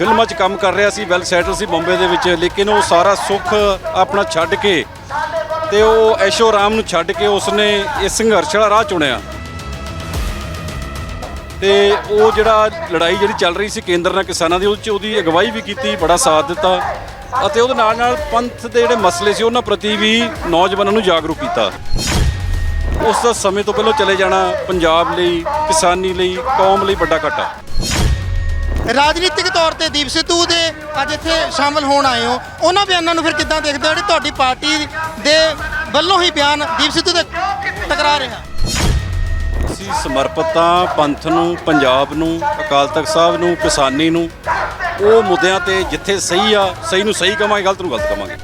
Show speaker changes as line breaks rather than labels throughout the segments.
ਫਿਲਮਾਂ 'ਚ ਕੰਮ ਕਰ ਰਿਹਾ ਸੀ ਵੈਲ ਸੈਟਲ ਸੀ ਬੰਬੇ ਦੇ ਵਿੱਚ, ਲੇਕਿਨ ਉਹ ਸਾਰਾ ਸੁੱਖ ਆਪਣਾ ਛੱਡ ਕੇ ਤੇ ਉਹ ਐਸ਼ੋ ਰਾਮ ਨੂੰ ਛੱਡ ਕੇ ਉਸਨੇ ਇਹ ਸੰਘਰਸ਼ ਵਾਲਾ ਰਾਹ ਚੁਣਿਆ। ਤੇ ਉਹ ਜਿਹੜਾ ਲੜਾਈ ਜਿਹੜੀ ਚੱਲ ਰਹੀ ਸੀ ਕੇਂਦਰ ਨਾਲ ਕਿਸਾਨਾਂ ਦੀ, ਉਹ 'ਚ ਉਹਦੀ ਅਗਵਾਈ ਵੀ ਕੀਤੀ, ਬੜਾ ਸਾਥ ਦਿੱਤਾ ਅਤੇ ਉਹਦੇ ਨਾਲ ਨਾਲ ਪੰਥ ਦੇ ਜਿਹੜੇ ਮਸਲੇ ਸੀ, ਉਹਨਾਂ ਪ੍ਰਤੀ ਵੀ ਨੌਜਵਾਨਾਂ ਨੂੰ ਜਾਗਰੂਕ ਕੀਤਾ। ਉਸ ਦਾ ਸਮੇਂ ਤੋਂ ਪਹਿਲਾਂ ਚਲੇ ਜਾਣਾ ਪੰਜਾਬ ਲਈ, ਕਿਸਾਨੀ ਲਈ, ਕੌਮ ਲਈ ਵੱਡਾ ਘਾਟਾ।
ਰਾਜਨੀਤਿਕ ਤੌਰ ਤੇ ਦੀਪ ਸਿੱਧੂ ਦੇ ਅੱਜ ਇੱਥੇ ਸ਼ਾਮਲ ਹੋਣ ਆਏ ਹੋ। ਉਹਨਾਂ ਬਿਆਨਾਂ ਨੂੰ ਫਿਰ ਕਿੱਦਾਂ ਦੇਖਦੇ ਹੋ? ਜਿਹੜੀ ਤੁਹਾਡੀ ਪਾਰਟੀ ਦੇ ਵੱਲੋਂ ਹੀ ਬਿਆਨ ਦੀਪ ਸਿੱਧੂ ਦੇ ਟਕਰਾ ਰਿਹਾ।
ਅਸੀਂ ਸਮਰਪਿਤ ਹਾਂ ਪੰਥ ਨੂੰ, ਪੰਜਾਬ ਨੂੰ, ਅਕਾਲ ਤਖਤ ਸਾਹਿਬ ਨੂੰ, ਕਿਸਾਨੀ ਨੂੰ, ਉਹ ਮੁੱਦਿਆਂ ਤੇ ਜਿੱਥੇ ਸਹੀ ਆ, ਸਹੀ ਨੂੰ ਸਹੀ ਕਵਾਂਗੇ, ਗਲਤ ਨੂੰ ਗਲਤ ਕਵਾਂਗੇ।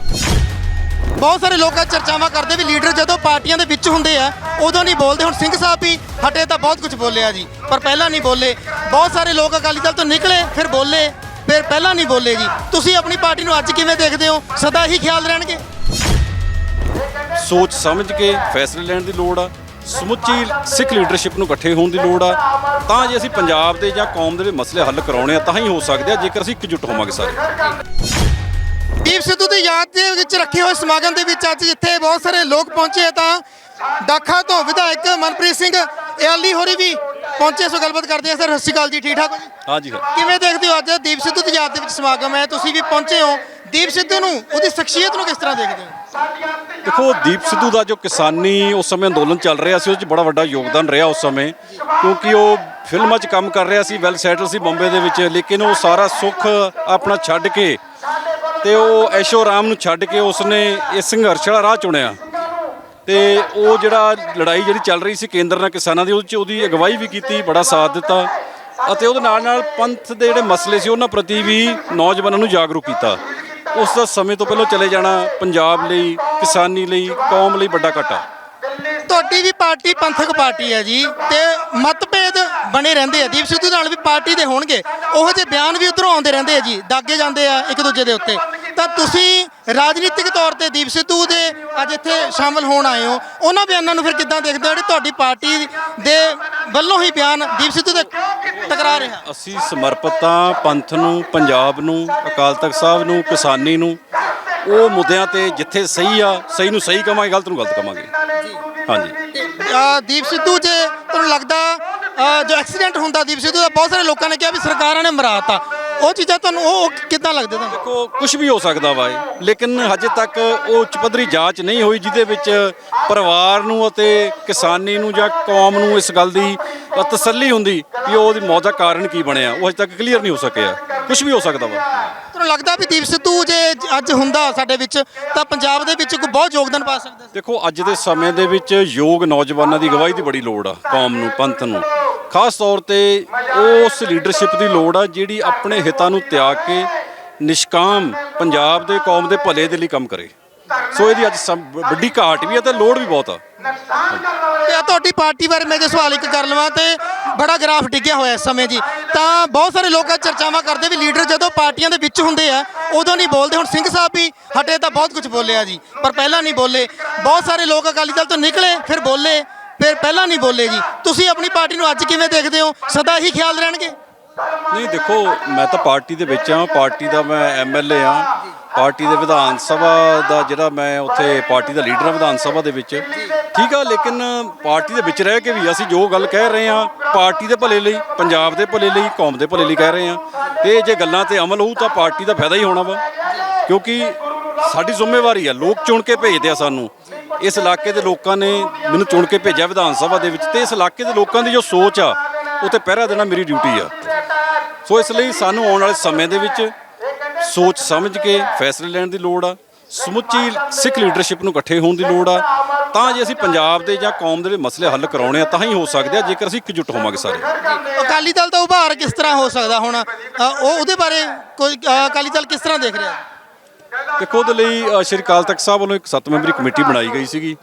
ਬਹੁਤ ਸਾਰੇ ਲੋਕ ਚਰਚਾਵਾਂ ਕਰਦੇ ਵੀ ਲੀਡਰ ਜਦੋਂ ਪਾਰਟੀਆਂ ਦੇ ਵਿੱਚ ਹੁੰਦੇ ਆ, ਉਦੋਂ ਨਹੀਂ ਬੋਲਦੇ। ਹੁਣ ਸਿੰਘ ਸਾਹਿਬ ਵੀ ਹਟੇ ਤਾਂ ਬਹੁਤ ਕੁਝ ਬੋਲਿਆ ਜੀ, ਪਰ ਪਹਿਲਾਂ ਨਹੀਂ ਬੋਲੇ। ਬਹੁਤ ਸਾਰੇ ਲੋਕ ਅਕਾਲੀ ਦਲ ਤੋਂ ਨਿਕਲੇ, ਫਿਰ ਬੋਲੇ, ਫਿਰ ਪਹਿਲਾਂ ਨਹੀਂ ਬੋਲੇ ਜੀ। ਤੁਸੀਂ ਆਪਣੀ ਪਾਰਟੀ ਨੂੰ ਅੱਜ ਕਿਵੇਂ ਦੇਖਦੇ ਹੋ? ਸਦਾ ਹੀ ਖਿਆਲ ਰਹਿਣਗੇ?
ਸੋਚ ਸਮਝ ਕੇ ਫੈਸਲੇ ਲੈਣ ਦੀ ਲੋੜ ਆ, ਸਮੁੱਚੀ ਸਿੱਖ ਲੀਡਰਸ਼ਿਪ ਨੂੰ ਇਕੱਠੇ ਹੋਣ ਦੀ ਲੋੜ ਆ। ਤਾਂ ਜੇ ਅਸੀਂ ਪੰਜਾਬ ਦੇ ਜਾਂ ਕੌਮ ਦੇ ਮਸਲੇ ਹੱਲ ਕਰਾਉਣੇ ਆ, ਤਾਂ ਹੀ ਹੋ ਸਕਦੇ ਆ, ਜੇਕਰ ਅਸੀਂ ਇਕਜੁੱਟ ਹੋਵਾਂਗੇ ਸਾਰੇ।
ਦੀਪ ਸਿੱਧੂ ਦੀ ਯਾਦ ਦੇ ਵਿੱਚ ਰੱਖੇ ਹੋਏ ਸਮਾਗਮ ਦੇ ਵਿੱਚ ਅੱਜ ਜਿੱਥੇ ਬਹੁਤ ਸਾਰੇ ਲੋਕ ਪਹੁੰਚੇ ਤਾਂ ਦਾਖਾ ਤੋਂ ਵਿਧਾਇਕ ਮਨਪ੍ਰੀਤ ਸਿੰਘ ਇਆਲੀ ਹੋਰੀ ਵੀ ਪਹੁੰਚੇ। ਸੋ ਗੱਲਬਾਤ ਕਰਦੇ ਆ ਸਰ ਸਤਿ ਸ਼੍ਰੀ ਅਕਾਲ ਜੀ। ਠੀਕ ਠਾਕ ਹੋ ਜੀ?
ਹਾਂਜੀ ਹਾਂ।
ਕਿਵੇਂ ਦੇਖਦੇ ਹੋ ਅੱਜ ਦੀਪ ਸਿੱਧੂ ਦੀ ਯਾਦ ਦੇ ਵਿੱਚ ਸਮਾਗਮ ਹੈ? ਤੁਸੀਂ ਵੀ ਪਹੁੰਚੇ ਹੋ। ਦੀਪ ਸਿੱਧੂ ਨੂੰ ਉਹਦੀ ਸ਼ਖਸੀਅਤ ਨੂੰ ਕਿਸ ਤਰ੍ਹਾਂ ਦੇਖਦੇ ਹੋ?
ਦੇਖੋ ਦੀਪ ਸਿੱਧੂ ਦਾ ਜੋ ਕਿਸਾਨੀ ਉਸ ਸਮੇਂ ਅੰਦੋਲਨ ਚੱਲ ਰਿਹਾ ਸੀ ਉਹ 'ਚ ਬੜਾ ਵੱਡਾ ਯੋਗਦਾਨ ਰਿਹਾ ਉਸ ਸਮੇਂ। ਕਿਉਂਕਿ ਉਹ ਫਿਲਮਾਂ 'ਚ ਕੰਮ ਕਰ ਰਿਹਾ ਸੀ ਵੈਲ ਸੈਟਲ ਸੀ ਬੰਬੇ ਦੇ ਵਿੱਚ। ਲੇਕਿਨ ਉਹ ਸਾਰਾ ਸੁੱਖ ਆਪਣਾ ਛੱਡ ਕੇ ਤੇ ਉਹ ਐਸ਼ੋ ਰਾਮ ਨੂੰ ਛੱਡ ਕੇ ਉਸਨੇ ਇਹ ਸੰਘਰਸ਼ ਵਾਲਾ ਰਾਹ ਚੁਣਿਆ। ਤੇ ਉਹ ਜਿਹੜਾ ਲੜਾਈ ਜਿਹੜੀ ਚੱਲ ਰਹੀ ਸੀ ਕੇਂਦਰ ਨਾਲ ਕਿਸਾਨਾਂ ਦੀ, ਉਹਦੇ 'ਚ ਉਹਦੀ ਅਗਵਾਈ ਵੀ ਕੀਤੀ, ਬੜਾ ਸਾਥ ਦਿੱਤਾ ਅਤੇ ਉਹਦੇ ਨਾਲ ਨਾਲ ਪੰਥ ਦੇ ਜਿਹੜੇ ਮਸਲੇ ਸੀ, ਉਹਨਾਂ ਪ੍ਰਤੀ ਵੀ ਨੌਜਵਾਨਾਂ ਨੂੰ ਜਾਗਰੂਕ ਕੀਤਾ। ਉਸ ਦਾ ਸਮੇਂ ਤੋਂ ਪਹਿਲਾਂ ਚਲੇ ਜਾਣਾ ਪੰਜਾਬ ਲਈ, ਕਿਸਾਨੀ ਲਈ, ਕੌਮ ਲਈ ਵੱਡਾ ਘਾਟਾ।
ਤੁਹਾਡੀ ਵੀ ਪਾਰਟੀ ਪੰਥਕ ਪਾਰਟੀ ਹੈ ਜੀ ਤੇ ਮਤਭੇਦ ਬਣੇ ਰਹਿੰਦੇ ਆ। ਦੀਪ ਸਿੱਧੂ ਨਾਲ ਵੀ ਪਾਰਟੀ ਦੇ ਹੋਣਗੇ। ਉਹੋ ਜਿਹੇ ਬਿਆਨ ਵੀ ਉਧਰੋਂ ਆਉਂਦੇ ਰਹਿੰਦੇ ਆ ਜੀ। ਦਾਗੇ ਜਾਂਦੇ ਆ ਇੱਕ ਦੂਜੇ ਦੇ ਉੱਤੇ। ਤਾਂ ਤੁਸੀਂ ਰਾਜਨੀਤਿਕ ਤੌਰ ਤੇ ਦੀਪ ਸਿੱਧੂ ਦੇ ਅੱਜ ਇੱਥੇ ਸ਼ਾਮਲ ਹੋਣ ਆਏ ਹੋ। ਉਹਨਾਂ ਬਿਆਨਾਂ ਨੂੰ ਫਿਰ ਕਿੱਦਾਂ ਦੇਖਦੇ ਹੋ? ਜਿਹੜੀ ਤੁਹਾਡੀ ਪਾਰਟੀ ਦੇ ਵੱਲੋਂ ਹੀ ਬਿਆਨ ਦੀਪ ਸਿੱਧੂ ਦੇ ਟਕਰਾ ਰਿਹਾ।
ਅਸੀਂ ਸਮਰਪਿਤ ਹਾਂ ਪੰਥ ਨੂੰ ਪੰਜਾਬ ਨੂੰ ਅਕਾਲ ਤਖਤ ਸਾਹਿਬ ਨੂੰ ਕਿਸਾਨੀ ਨੂੰ। ਉਹ ਮੁੱਦਿਆਂ ਤੇ ਜਿੱਥੇ ਸਹੀ ਆ ਸਹੀ ਨੂੰ ਸਹੀ ਕਵਾਂਗੇ ਗਲਤ ਨੂੰ ਗਲਤ ਕਵਾਂਗੇ ਹਾਂਜੀ।
ਦੀਪ ਸਿੱਧੂ ਜੇ ਤੁਹਾਨੂੰ ਲੱਗਦਾ ਜੋ ਐਕਸੀਡੈਂਟ ਹੁੰਦਾ ਦੀਪ ਸਿੱਧੂ ਦਾ ਬਹੁਤ ਸਾਰੇ ਲੋਕਾਂ ਨੇ ਕਿਹਾ ਵੀ ਸਰਕਾਰਾਂ ਨੇ ਮਰਾਤਾ। ਉਹ ਚੀਜ਼ਾਂ ਤੁਹਾਨੂੰ ਉਹ ਕਿੱਦਾਂ ਲੱਗਦੇ ਤੁਹਾਨੂੰ?
ਦੇਖੋ ਕੁਝ ਵੀ ਹੋ ਸਕਦਾ ਵਾ ਇਹ ਲੇਕਿਨ ਹਜੇ ਤੱਕ ਉਹ ਉੱਚ ਪੱਧਰੀ ਜਾਂਚ ਨਹੀਂ ਹੋਈ ਜਿਹਦੇ ਵਿੱਚ ਪਰਿਵਾਰ ਨੂੰ ਅਤੇ ਕਿਸਾਨੀ ਨੂੰ ਜਾਂ ਕੌਮ ਨੂੰ ਇਸ ਗੱਲ ਦੀ ਤਸੱਲੀ ਹੁੰਦੀ ਕਿ ਉਹਦੀ ਮੌਤ ਦਾ ਕਾਰਨ ਕੀ ਬਣਿਆ। ਉਹ ਹਜੇ ਤੱਕ ਕਲੀਅਰ ਨਹੀਂ ਹੋ ਸਕਿਆ। ਕੁਝ ਵੀ ਹੋ ਸਕਦਾ ਵਾ।
ਤੁਹਾਨੂੰ ਲੱਗਦਾ ਵੀ ਦੀਪ ਸਿੱਧੂ ਜੇ ਅੱਜ ਹੁੰਦਾ ਸਾਡੇ ਵਿੱਚ ਤਾਂ ਪੰਜਾਬ ਦੇ ਵਿੱਚ ਕੋਈ ਬਹੁਤ ਯੋਗਦਾਨ ਪਾ ਸਕਦਾ ਸੀ?
ਦੇਖੋ ਅੱਜ ਦੇ ਸਮੇਂ ਦੇ ਵਿੱਚ ਯੋਗ ਨੌਜਵਾਨਾਂ ਦੀ ਅਗਵਾਈ ਦੀ ਬੜੀ ਲੋੜ ਆ ਕੌਮ ਨੂੰ ਪੰਥ ਨੂੰ। ਖਾਸ ਤੌਰ ਤੇ ਉਸ ਲੀਡਰਸ਼ਿਪ ਦੀ ਲੋੜ ਆ ਜਿਹੜੀ ਆਪਣੇ ਹਿੱਤਾਂ ਨੂੰ ਤਿਆਗ ਕੇ ਨਿਸ਼ਕਾਮ ਪੰਜਾਬ ਦੇ ਕੌਮ ਦੇ ਭਲੇ ਦੇ ਲਈ ਕੰਮ ਕਰੇ। ਸੋ ਇਹਦੀ ਅੱਜ ਸਮ- ਵੱਡੀ ਘਾਟ ਵੀ ਆ ਤੇ ਲੋੜ ਵੀ ਬਹੁਤ ਆ।
ਤੇ ਆਹ ਤੁਹਾਡੀ ਪਾਰਟੀ ਬਾਰੇ ਮੈਂ ਜੇ ਸਵਾਲ ਇੱਕ ਕਰ ਲਵਾਂ ਤੇ ਬੜਾ ਗ੍ਰਾਫ ਡਿੱਗਿਆ ਹੋਇਆ ਇਸ ਸਮੇਂ ਜੀ। ਤਾਂ ਬਹੁਤ ਸਾਰੇ ਲੋਕ ਚਰਚਾਵਾਂ ਕਰਦੇ ਵੀ ਲੀਡਰ ਜਦੋਂ ਪਾਰਟੀਆਂ ਦੇ ਵਿੱਚ ਹੁੰਦੇ ਆ, ਉਦੋਂ ਨਹੀਂ ਬੋਲਦੇ। ਹੁਣ ਸਿੰਘ ਸਾਹਿਬ ਵੀ ਹਟੇ ਤਾਂ ਬਹੁਤ ਕੁਝ ਬੋਲਿਆ ਜੀ, ਪਰ ਪਹਿਲਾਂ ਨਹੀਂ ਬੋਲੇ। ਬਹੁਤ ਸਾਰੇ ਲੋਕ ਅਕਾਲੀ ਦਲ ਤੋਂ ਨਿਕਲੇ, ਫਿਰ ਬੋਲੇ। ਫਿਰ ਪਹਿਲਾਂ ਨਹੀਂ ਬੋਲੇਗੀ। ਤੁਸੀਂ ਆਪਣੀ ਪਾਰਟੀ ਨੂੰ ਅੱਜ ਕਿਵੇਂ ਦੇਖਦੇ ਹੋ? ਸਦਾ ਹੀ ਖਿਆਲ ਰਹਿਣਗੇ?
ਨਹੀਂ, ਦੇਖੋ, ਮੈਂ ਤਾਂ ਪਾਰਟੀ ਦੇ ਵਿੱਚ ਆ ਪਾਰਟੀ ਦਾ ਮੈਂ ਐਮਐਲਏ ਆ ਪਾਰਟੀ ਦੇ ਵਿਧਾਨ ਸਭਾ ਦਾ ਜਿਹੜਾ ਮੈਂ ਉੱਥੇ ਪਾਰਟੀ ਦਾ ਲੀਡਰ ਆ ਵਿਧਾਨ ਸਭਾ ਦੇ ਵਿੱਚ। ਠੀਕ ਆ, ਲੇਕਿਨ ਪਾਰਟੀ ਦੇ ਵਿੱਚ ਰਹਿ ਕੇ ਵੀ ਅਸੀਂ ਜੋ ਗੱਲ ਕਹਿ ਰਹੇ ਆ ਪਾਰਟੀ ਦੇ ਭਲੇ ਲਈ, ਪੰਜਾਬ ਦੇ ਭਲੇ ਲਈ, ਕੌਮ ਦੇ ਭਲੇ ਲਈ ਕਹਿ ਰਹੇ ਆ ਤੇ ਜੇ ਗੱਲਾਂ ਤੇ ਅਮਲ ਹੋਊ ਤਾਂ ਪਾਰਟੀ ਦਾ ਫਾਇਦਾ ਹੀ ਹੋਣਾ ਵਾ। ਕਿਉਂਕਿ ਸਾਡੀ ਜ਼ਿੰਮੇਵਾਰੀ ਆ। ਲੋਕ ਚੁਣ ਕੇ ਭੇਜਦੇ ਆ ਸਾਨੂੰ। ਇਸ ਇਲਾਕੇ ਦੇ ਲੋਕਾਂ ਨੇ ਮੈਨੂੰ ਚੁਣ ਕੇ ਭੇਜਿਆ ਵਿਧਾਨ ਸਭਾ ਦੇ ਵਿੱਚ ਤੇ ਇਸ ਇਲਾਕੇ ਦੇ ਲੋਕਾਂ ਦੀ ਜੋ ਸੋਚ ਆ, ਉਹ ਤੇ ਪਹਿਰਾ ਦੇਣਾ ਮੇਰੀ ਡਿਊਟੀ ਆ। ਸੋ ਇਸ ਲਈ ਸਾਨੂੰ ਆਉਣ ਵਾਲੇ ਸਮੇਂ ਦੇ ਵਿੱਚ ਸੋਚ ਸਮਝ ਕੇ ਫੈਸਲੇ ਲੈਣ ਦੀ ਲੋੜ ਆ, ਸਮੁੱਚੀ ਸਿੱਖ ਲੀਡਰਸ਼ਿਪ ਨੂੰ ਇਕੱਠੇ ਹੋਣ ਦੀ ਲੋੜ ਆ। ਤਾਂ ਜੇ ਅਸੀਂ ਪੰਜਾਬ ਦੇ ਜਾਂ ਕੌਮ ਦੇ ਮਸਲੇ ਹੱਲ ਕਰਾਉਣੇ ਆ, ਤਾਂ ਹੀ ਹੋ ਸਕਦੇ ਆ ਜੇਕਰ ਅਸੀਂ ਇਕਜੁੱਟ ਹੋਵਾਂਗੇ ਸਾਰੇ।
ਅਕਾਲੀ ਦਲ ਦਾ ਉਭਾਰ ਕਿਸ ਤਰ੍ਹਾਂ ਹੋ ਸਕਦਾ ਹੁਣ? ਉਹ ਉਹਦੇ ਬਾਰੇ ਕੋਈ ਅਕਾਲੀ ਦਲ ਕਿਸ ਤਰ੍ਹਾਂ ਦੇਖ ਰਿਹਾ?
ਦੇਖੋ ਉਹਦੇ ਲਈ ਸ਼੍ਰੀ ਅਕਾਲ ਤਖਤ ਸਾਹਿਬ ਵੱਲੋਂ ਇੱਕ ਸੱਤ ਮੈਂਬਰੀ ਕਮੇਟੀ ਬਣਾਈ ਗਈ ਸੀਗੀ।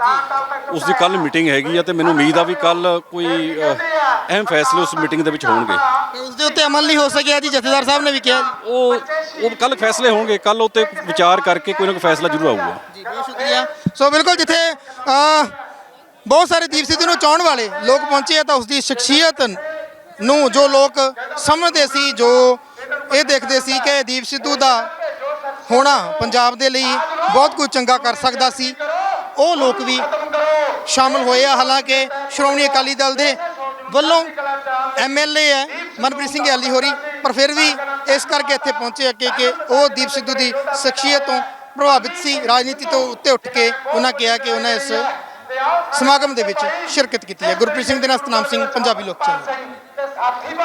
ਉਸ ਦੀ ਕੱਲ ਮੀਟਿੰਗ ਹੈਗੀ ਆ ਤੇ ਮੈਨੂੰ ਉਮੀਦ ਆ ਵੀ ਕੱਲ ਕੋਈ ਅਹਿਮ ਫੈਸਲੇ ਉਸ ਮੀਟਿੰਗ ਦੇ ਵਿੱਚ ਹੋਣਗੇ।
ਤੇ ਉਸ ਦੇ ਉੱਤੇ ਅਮਲ ਨਹੀਂ ਹੋ ਸਕਿਆ ਜੀ ਜਥੇਦਾਰ ਸਾਹਿਬ ਨੇ ਵੀ ਕਿਹਾ
ਉਹ ਉਹ ਕੱਲ ਫੈਸਲੇ ਹੋਣਗੇ ਕੱਲ ਉੱਤੇ ਵਿਚਾਰ ਕਰਕੇ ਕੋਈ ਨਾ ਕੋਈ ਫੈਸਲਾ ਜ਼ਰੂਰ ਆਊਗਾ।
ਜੀ ਬਹੁਤ ਸ਼ੁਕਰੀਆ। ਸੋ ਬਿਲਕੁਲ ਜਿੱਥੇ ਬਹੁਤ ਸਾਰੇ ਦੀਪ ਸਿੱਧੂ ਨੂੰ ਚਾਹਣ ਵਾਲੇ ਲੋਕ ਪਹੁੰਚੇ ਆ ਤਾਂ ਉਸ ਦੀ ਸ਼ਖਸੀਅਤ ਨੂੰ ਜੋ ਲੋਕ ਸਮਝਦੇ ਸੀ ਜੋ ਇਹ ਦੇਖਦੇ ਸੀ ਕਿ ਦੀਪ ਸਿੱਧੂ ਦਾ ਹੋਣਾ ਪੰਜਾਬ ਦੇ ਲਈ ਬਹੁਤ ਕੁਝ ਚੰਗਾ ਕਰ ਸਕਦਾ ਸੀ। ਉਹ ਲੋਕ ਵੀ ਸ਼ਾਮਲ ਹੋਏ ਆ। ਹਾਲਾਂਕਿ ਸ਼੍ਰੋਮਣੀ ਅਕਾਲੀ ਦਲ ਦੇ ਵੱਲੋਂ ਐਮਐਲਏ ਹੈ, ਮਨਪ੍ਰੀਤ ਸਿੰਘ ਐਲੀ ਹੋਰੀ, ਪਰ ਫਿਰ ਵੀ ਇਸ ਕਰਕੇ ਇੱਥੇ ਪਹੁੰਚੇ ਅੱਗੇ ਕਿ ਉਹ ਦੀਪ ਸਿੱਧੂ ਦੀ ਸ਼ਖਸੀਅਤ ਤੋਂ ਪ੍ਰਭਾਵਿਤ ਸੀ। ਰਾਜਨੀਤੀ ਤੋਂ ਉੱਤੇ ਉੱਠ ਕੇ ਉਹਨਾਂ ਕਿਹਾ ਕਿ ਉਹਨਾਂ ਇਸ ਸਮਾਗਮ ਦੇ ਵਿੱਚ ਸ਼ਿਰਕਤ ਕੀਤੀ ਹੈ। ਗੁਰਪ੍ਰੀਤ ਸਿੰਘ ਦੇ ਨਾਲ ਸਤਨਾਮ ਸਿੰਘ, ਪੰਜਾਬੀ ਲੋਕ ਚੈਨਲ।